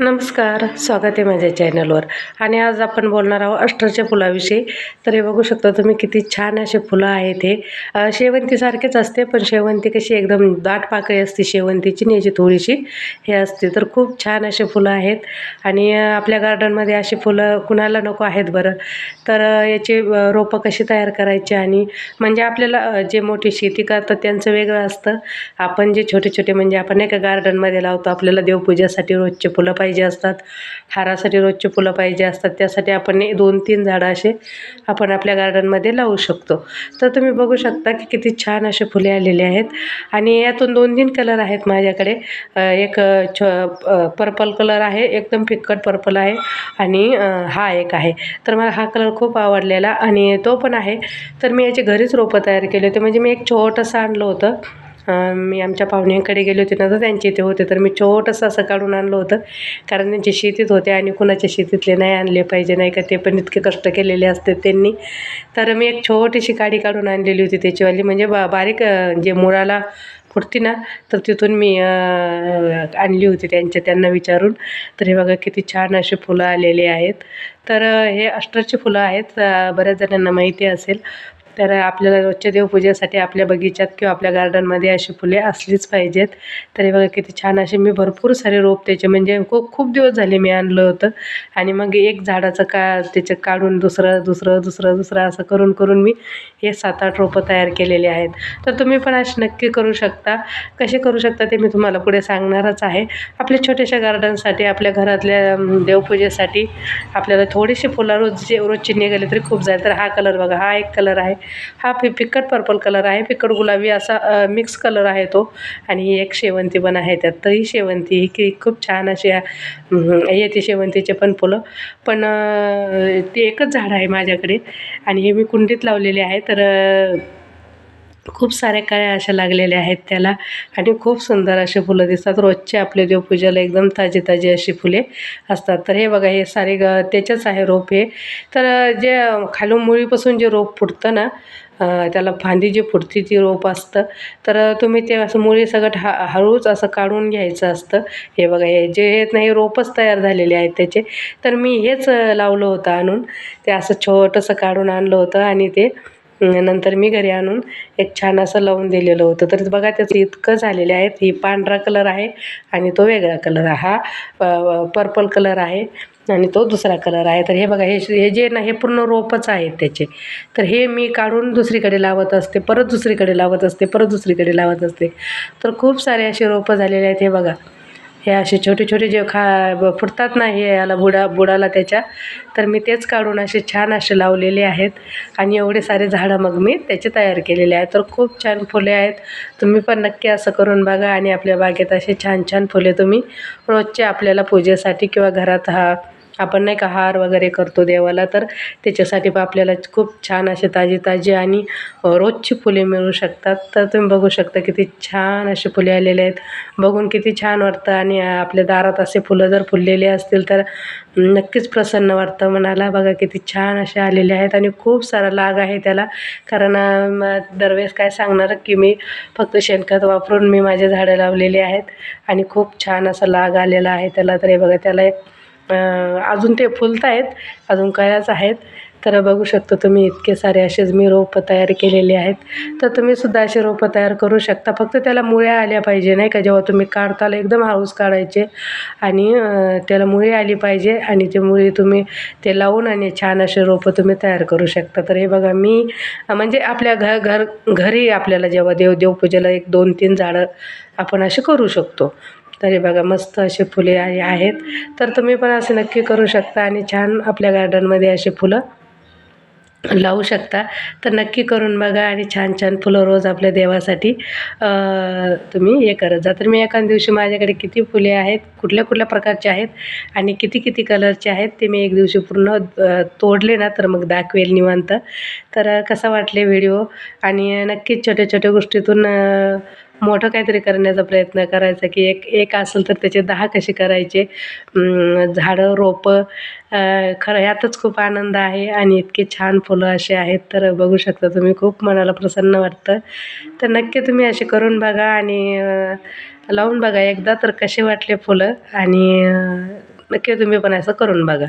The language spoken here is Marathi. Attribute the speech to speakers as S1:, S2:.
S1: नमस्कार स्वागत आहे माझ्या चॅनलवर. आणि आज आपण बोलणार आहोत अष्टरच्या फुलाविषयी. तर हे बघू शकता तुम्ही किती छान असे फुलं आहेत हे. शेवंतीसारखेच असते पण शेवंती कशी एकदम दाट पाकळी असते शेवंतीची आणि याची थोडीशी हे असते. तर खूप छान असे फुलं आहेत. आणि आपल्या गार्डनमध्ये अशी फुलं कुणाला नको आहेत बरं. तर याची रोपं कशी तयार करायची आणि म्हणजे आपल्याला जे मोठी शेती करतात त्यांचं वेगळं असतं. आपण जे छोटे छोटे म्हणजे आपण एका गार्डनमध्ये लावतो आपल्याला देवपूजेसाठी रोजचे फुलं पाहिजे. पाहिजे असतात. हारासाठी रोजचे फुलं पाहिजे असतात. त्यासाठी आपण दोन तीन झाडं असे आपण आपल्या गार्डनमध्ये लावू शकतो. तर तुम्ही बघू शकता की किती छान असे फुले आलेले आहेत. आणि यातून दोन तीन कलर आहेत माझ्याकडे. एक छ पर्पल कलर आहे एकदम फिक्कट पर्पल आहे आणि हा एक आहे. तर मला हा कलर खूप आवडलेला आणि तो पण आहे. तर मी याची घरीच रोपं तयार केले होते. म्हणजे मी एक छोटंसं आणलं होतं. मी आमच्या पाहुण्यांकडे गेले होते ना तर त्यांच्या इथे होते. तर मी छोटंसं असं काढून आणलं होतं. कारण त्यांचे शेतीत होते आणि कुणाच्या शेतीतले नाही आणले पाहिजे नाही का? ते पण इतके कष्ट केलेले असते त्यांनी. तर मी एक छोटीशी काडी काढून आणलेली होती त्याचीवाली. म्हणजे बा बारीक जे मुळाला फुटती ना तर तिथून मी आणली होती त्यांच्या त्यांना विचारून. तर हे बघा किती छान असे फुलं आलेले आहेत. तर हे अष्टरची फुलं आहेत. बऱ्याच जणांना माहिती असेल. तर आपल्याला रोजच्या देवपूजेसाठी आपल्या बगीचात किंवा आपल्या गार्डनमध्ये अशी फुले असलीच पाहिजेत. तर हे बघा किती छान असे मी भरपूर सारे रोप त्याचे म्हणजे खूप खूप दिवस झाले मी आणलं होतं. आणि मग एक झाडाचं का त्याचं काढून दुसरं दुसरं दुसरं दुसरं असं करून करून मी हे सात आठ रोपं तयार केलेले आहेत. तर तुम्ही पण असे नक्की करू शकता. कसे करू शकता ते मी तुम्हाला पुढे सांगणारच आहे. आपल्या छोट्याशा गार्डनसाठी आपल्या घरातल्या देवपूजेसाठी आपल्याला थोडीशी फुलं जे रोजची निघाले तरी खूप जाईल. तर हा कलर बघा हा एक कलर आहे. हा फि फिक्कट पर्पल कलर आहे. फिक्कट गुलाबी असा मिक्स कलर आहे तो. आणि ही एक शेवंती पण आहे त्यात. तर ही शेवंती ही की खूप छान अशी येते शेवंतीचे पण फुलं. पण ते एकच झाड आहे माझ्याकडे. आणि हे मी कुंडीत लावलेले आहे. तर खूप साऱ्या काळ्या अशा लागलेल्या आहेत त्याला. आणि खूप सुंदर असे फुलं दिसतात. रोजचे आपले देवपूजेला एकदम ताजी ताजी अशी फुले असतात. तर हे बघा हे सारे ग त्याचेच आहे रोप हे. तर जे खालून मुळीपासून जे रोप फुटतं ना त्याला फांदी जी फुटती ती रोप असतं. तर तुम्ही ते असं मुळी सगळं हा हळूच असं काढून घ्यायचं असतं. हे बघा हे जे हे नाही रोपच तयार झालेले आहेत त्याचे. तर मी हेच लावलं होतं आणून. ते असं छोटंसं काढून आणलं होतं आणि ते नंतर मी घरी आणून एक छान असं लावून दिलेलं होतं. तर बघा त्याचं इतकं झालेले आहेत ही पांढरा कलर आहे आणि तो वेगळा कलर हा पर्पल कलर आहे आणि तो दुसरा कलर आहे. तर हे बघा हे हे जे ना हे पूर्ण रोपच आहेत त्याचे. तर हे मी काढून दुसरीकडे लावत असते परत दुसरीकडे लावत असते परत दुसरीकडे लावत असते. तर खूप सारे असे रोपं झालेले आहेत हे बघा. हे असे छोटे छोटे जे खा ब- फुटतात ना हे याला बुडा बुडाला त्याच्या तर मी तेच काढून असे छान असे लावलेले आहेत. आणि एवढे सारे झाडं मग मी त्याचे तयार केलेले आहेत. तर खूप छान फुले आहेत. तुम्ही पण नक्की असं करून बघा आणि आपल्या बागेत असे छान छान फुले तुम्ही रोजचे आपल्याला पूजेसाठी किंवा घरात हा आपण नाही का हार वगैरे करतो देवाला तर त्याच्यासाठी पण आपल्याला खूप छान असे ताजी ताजी आणि रोजची फुले मिळू शकतात. तर तुम्ही बघू शकता किती छान असे फुले आलेले आहेत. बघून किती छान वाटतं आणि आपल्या दारात असे फुलं जर फुललेले असतील तर नक्कीच प्रसन्न वाटतं मनाला. बघा किती छान असे आलेले आहेत आणि खूप सारा लाग आहे त्याला. कारण दरवेळेस काय सांगणार की मी फक्त शेणखत वापरून मी माझे झाडं लावलेली आहेत आणि खूप छान असा लाग आलेला आहे त्याला. तर हे बघा त्याला एक अजून ते फुलत आहेत अजून कळ्याच आहेत. तर बघू शकतो तुम्ही इतके सारे असेच मी रोपं तयार केलेले आहेत. तर तुम्ही सुद्धा असे रोपं तयार करू शकता. फक्त त्याला मुळ्या आल्या पाहिजे नाही का? जेव्हा तुम्ही काढताल एकदम हाऊस काढायचे आणि त्याला मुळी आली पाहिजे आणि ते मुळी तुम्ही ते लावून आणि छान असे रोपं तुम्ही तयार करू शकता. तर हे बघा मी म्हणजे आपल्या घर घर घरी आपल्याला जेव्हा देव देवपूजेला एक दोन तीन झाडं आपण असे करू शकतो. तर हे बघा मस्त असे फुले आहेत. तर तुम्ही पण असे नक्की करू शकता आणि छान आपल्या गार्डनमध्ये असे फुलं लावू शकता. तर नक्की करून बघा आणि छान छान फुलं रोज आपल्या देवासाठी तुम्ही हे करत जा. तर मी एखाद दिवशी माझ्याकडे किती फुले आहेत कुठल्या कुठल्या प्रकारचे आहेत आणि किती किती कलरचे आहेत ते मी एक दिवशी पूर्ण तोडले ना तर मग दाखवेल निवांत. तर कसा वाटले व्हिडिओ आणि नक्कीच छोट्या छोट्या गोष्टीतून मोठं काहीतरी करण्याचा प्रयत्न करायचा की एक एक असेल तर त्याचे दहा कसे करायचे? झाडं रोपं खरं ह्यातच खूप आनंद आहे आणि इतके छान फुलं असे आहेत तर बघू शकता तुम्ही खूप मनाला प्रसन्न वाटतं. तर नक्की तुम्ही असे करून बघा आणि लावून बघा. एकदा तर कसे वाटले फुलं आणि नक्की तुम्ही पण असं करून बघा.